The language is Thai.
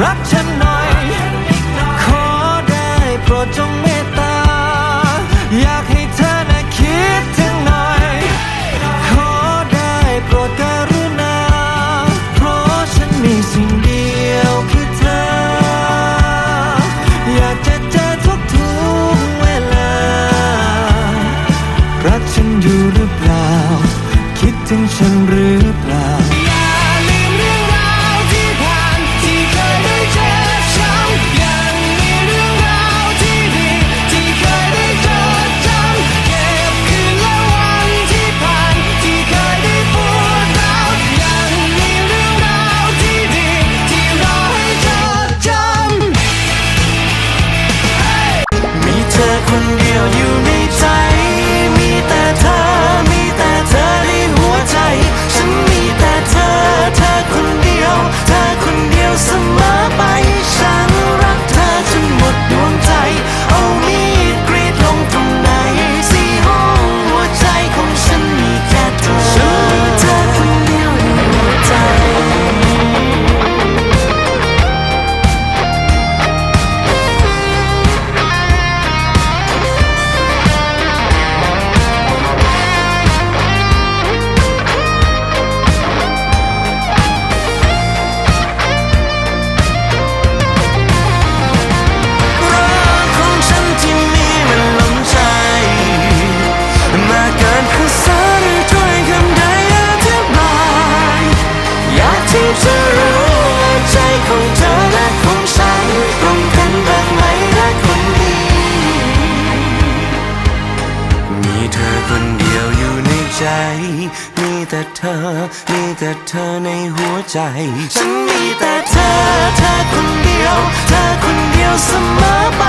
รักเธอ couldn't deal you knew. ใจ มีแต่เธอ มีแต่เธอในหัวใจ ฉันมีแต่เธอ เธอคนเดียว เธอคนเดียวเสมอไป